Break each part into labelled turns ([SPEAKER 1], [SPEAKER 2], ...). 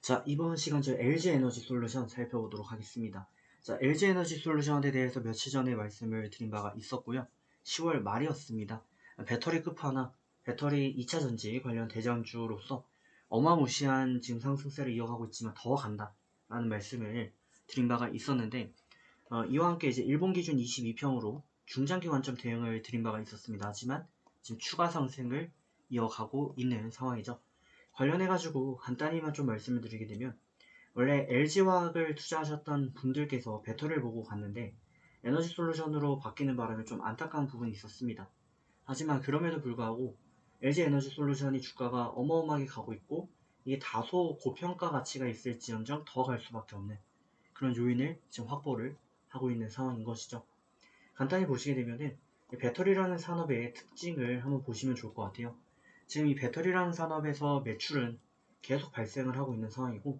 [SPEAKER 1] 자, 이번 시간 저희 LG 에너지 솔루션 살펴보도록 하겠습니다. 자, LG 에너지 솔루션에 대해서 며칠 전에 말씀을 드린 바가 있었고요. 10월 말이었습니다. 배터리 끝판왕, 배터리 2차 전지 관련 대장주로서 어마무시한 지금 상승세를 이어가고 있지만 더 간다. 라는 말씀을 드린 바가 있었는데, 어, 이와 함께 이제 일본 기준 22평으로 중장기 관점 대응을 드린 바가 있었습니다. 하지만 지금 추가 상승을 이어가고 있는 상황이죠. 관련해가지고 간단히만 좀 말씀을 드리게 되면 원래 LG화학을 투자하셨던 분들께서 배터리를 보고 갔는데 에너지 솔루션으로 바뀌는 바람에 좀 안타까운 부분이 있었습니다. 하지만 그럼에도 불구하고 LG 에너지 솔루션이 주가가 어마어마하게 가고 있고 이게 다소 고평가 가치가 있을지언정 더 갈 수밖에 없는 그런 요인을 지금 확보를 하고 있는 상황인 것이죠. 간단히 보시게 되면은 배터리라는 산업의 특징을 한번 보시면 좋을 것 같아요. 지금 이 배터리라는 산업에서 매출은 계속 발생을 하고 있는 상황이고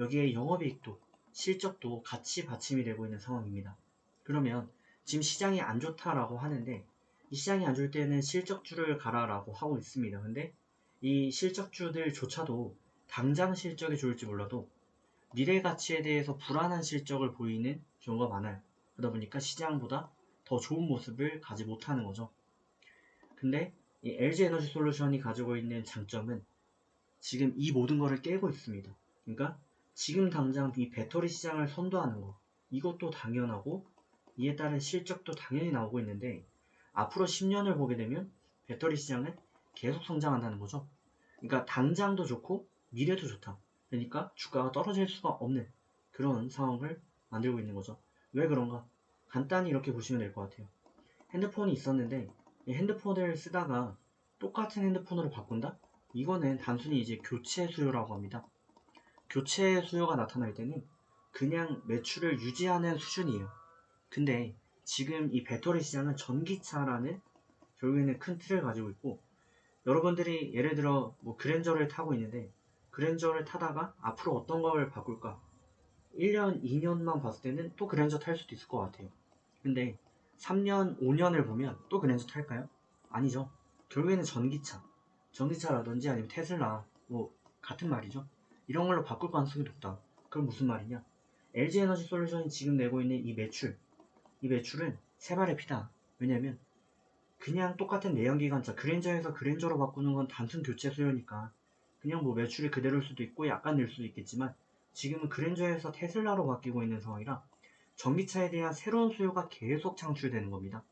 [SPEAKER 1] 여기에 영업이익도 실적도 같이 받침이 되고 있는 상황입니다. 그러면 지금 시장이 안 좋다라고 하는데 이 시장이 안 좋을 때는 실적주를 가라라고 하고 있습니다. 근데 이 실적주들조차도 당장 실적이 좋을지 몰라도 미래 가치에 대해서 불안한 실적을 보이는 경우가 많아요. 그러다 보니까 시장보다 더 좋은 모습을 가지 못하는 거죠. 근데 이 LG 에너지 솔루션이 가지고 있는 장점은 지금 이 모든 거를 깨고 있습니다. 그러니까 지금 당장 이 배터리 시장을 선도하는 거 이것도 당연하고 이에 따른 실적도 당연히 나오고 있는데 앞으로 10년을 보게 되면 배터리 시장은 계속 성장한다는 거죠. 그러니까 당장도 좋고 미래도 좋다. 그러니까 주가가 떨어질 수가 없는 그런 상황을 만들고 있는 거죠. 왜 그런가? 간단히 이렇게 보시면 될 것 같아요. 핸드폰이 있었는데 이 핸드폰을 쓰다가 똑같은 핸드폰으로 바꾼다? 이거는 단순히 이제 교체 수요라고 합니다. 교체 수요가 나타날 때는 그냥 매출을 유지하는 수준이에요. 근데 지금 이 배터리 시장은 전기차라는 결국에는 큰 틀을 가지고 있고 여러분들이 예를 들어 뭐 그랜저를 타고 있는데 그랜저를 타다가 앞으로 어떤 걸 바꿀까 1년, 2년만 봤을 때는 또 그랜저 탈 수도 있을 것 같아요. 근데 3년, 5년을 보면 또 그랜저 탈까요? 아니죠. 결국에는 전기차, 전기차라든지 아니면 테슬라, 뭐 같은 말이죠. 이런 걸로 바꿀 가능성이 높다. 그럼 무슨 말이냐? LG 에너지 솔루션이 지금 내고 있는 이 매출, 이 매출은 세 발의 피다. 왜냐면 그냥 똑같은 내연기관차 그랜저에서 그랜저로 바꾸는 건 단순 교체 수요니까 그냥 뭐 매출이 그대로일 수도 있고 약간 늘 수도 있겠지만 지금은 그랜저에서 테슬라로 바뀌고 있는 상황이라 전기차에 대한 새로운 수요가 계속 창출되는 겁니다.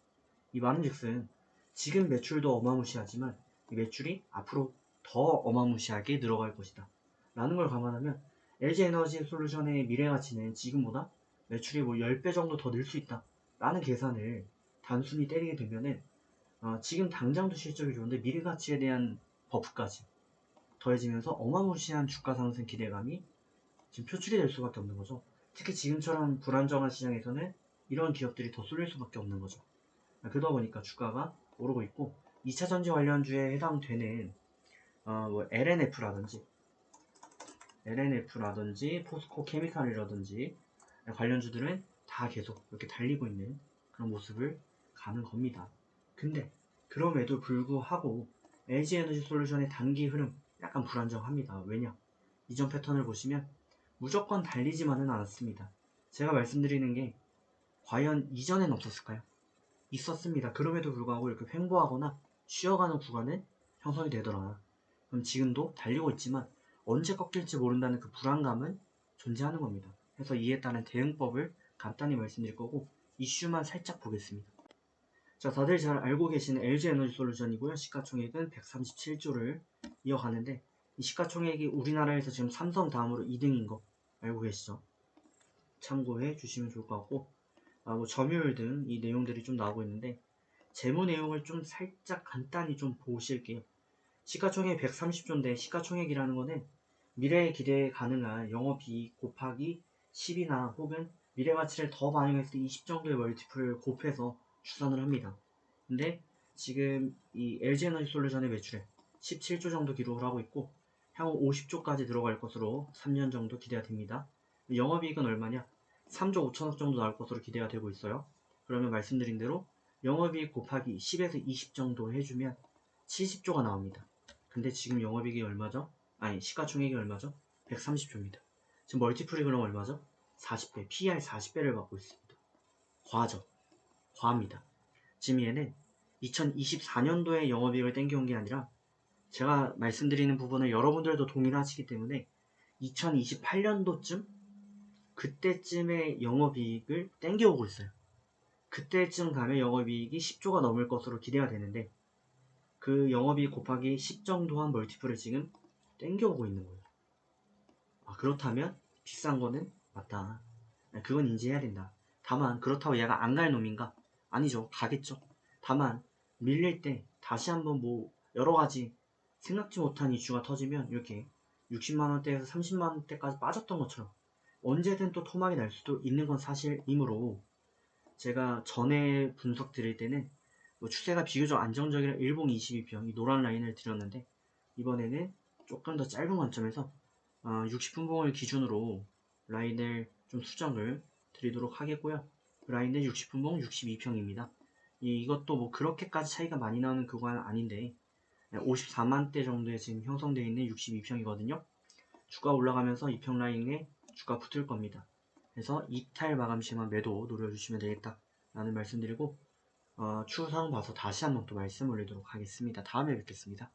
[SPEAKER 1] 이 말은 즉슨 지금 매출도 어마무시하지만 이 매출이 앞으로 더 어마무시하게 늘어갈 것이다. 라는 걸 감안하면 LG 에너지 솔루션의 미래 가치는 지금보다 매출이 뭐 10배 정도 더 늘 수 있다. 라는 계산을 단순히 때리게 되면은 어, 지금 당장도 실적이 좋은데 미래 가치에 대한 버프까지 더해지면서 어마무시한 주가 상승 기대감이 지금 표출이 될 수밖에 없는 거죠. 특히 지금처럼 불안정한 시장에서는 이런 기업들이 더 쏠릴 수밖에 없는 거죠. 그러다 보니까 주가가 오르고 있고 2차 전지 관련주에 해당되는 어, 뭐 LNF라든지 LNF라든지 포스코 케미칼이라든지 관련주들은 다 계속 이렇게 달리고 있는 그런 모습을 가는 겁니다. 근데 그럼에도 불구하고 LG 에너지 솔루션의 단기 흐름 약간 불안정합니다. 왜냐? 이전 패턴을 보시면 무조건 달리지만은 않았습니다. 제가 말씀드리는 게 과연 이전엔 없었을까요? 있었습니다. 그럼에도 불구하고 이렇게 횡보하거나 쉬어가는 구간은 형성이 되더라. 그럼 지금도 달리고 있지만 언제 꺾일지 모른다는 그 불안감은 존재하는 겁니다. 그래서 이에 따른 대응법을 간단히 말씀드릴 거고 이슈만 살짝 보겠습니다. 자, 다들 잘 알고 계시는 LG 에너지 솔루션이고요. 시가총액은 137조를 이어가는데 이 시가총액이 우리나라에서 지금 삼성 다음으로 2등인 거 알고 계시죠? 참고해 주시면 좋을 것 같고 아, 뭐 점유율 등 이 내용들이 좀 나오고 있는데 재무 내용을 좀 살짝 간단히 좀 보실게요. 시가총액 130조인데 시가총액이라는 거는 미래에 기대 가능한 영업이익 곱하기 10이나 혹은 미래 가치를 더때20 정도의 멀티플을 곱해서 추산을 합니다. 근데 지금 이 LG 에너지 솔루션의 매출액 17조 정도 기록을 하고 있고 향후 50조까지 들어갈 것으로 3년 정도 기대가 됩니다. 영업이익은 얼마냐? 3조 5천억 정도 나올 것으로 기대가 되고 있어요. 그러면 말씀드린 대로 영업이익 곱하기 10에서 20 정도 해주면 70조가 나옵니다. 근데 지금 영업이익이 얼마죠? 아니 시가총액이 얼마죠? 130조입니다. 지금 멀티플이 그럼 얼마죠? 40배, PER 40배를 받고 있습니다. 과하죠? 과합니다. 지금 얘는 2024년도에 영업이익을 땡겨온 게 아니라 제가 말씀드리는 부분을 여러분들도 동의를 하시기 때문에 2028년도쯤 그때쯤에 영업이익을 땡겨오고 있어요. 그때쯤 가면 영업이익이 10조가 넘을 것으로 기대가 되는데 그 영업이익 곱하기 10 정도 한 멀티플을 지금 땡겨오고 있는 거예요. 아, 그렇다면 비싼 거는 맞다. 네, 그건 인지해야 된다. 다만 그렇다고 얘가 안 갈 놈인가? 아니죠. 가겠죠. 다만 밀릴 때 다시 한번 뭐 여러 가지 생각지 못한 이슈가 터지면 이렇게 60만 원대에서 30만 원대까지 빠졌던 것처럼 언제든 또 토막이 날 수도 있는 건 사실이므로 제가 전에 분석 드릴 때는 뭐 추세가 비교적 안정적이라 일봉 22평 이 노란 라인을 드렸는데 이번에는 조금 더 짧은 관점에서 60분봉을 기준으로 라인을 좀 수정을 드리도록 하겠고요. 그 라인은 60분봉 62평입니다. 이것도 뭐 그렇게까지 차이가 많이 나는 구간은 아닌데 54만대 정도에 지금 형성되어 있는 62평이거든요. 주가 올라가면서 2평 라인에 주가 붙을 겁니다. 그래서 이탈 마감 시만 매도 노려주시면 되겠다 라는 말씀드리고 어, 추후 상황 봐서 다시 한번 또 말씀 올리도록 하겠습니다. 다음에 뵙겠습니다.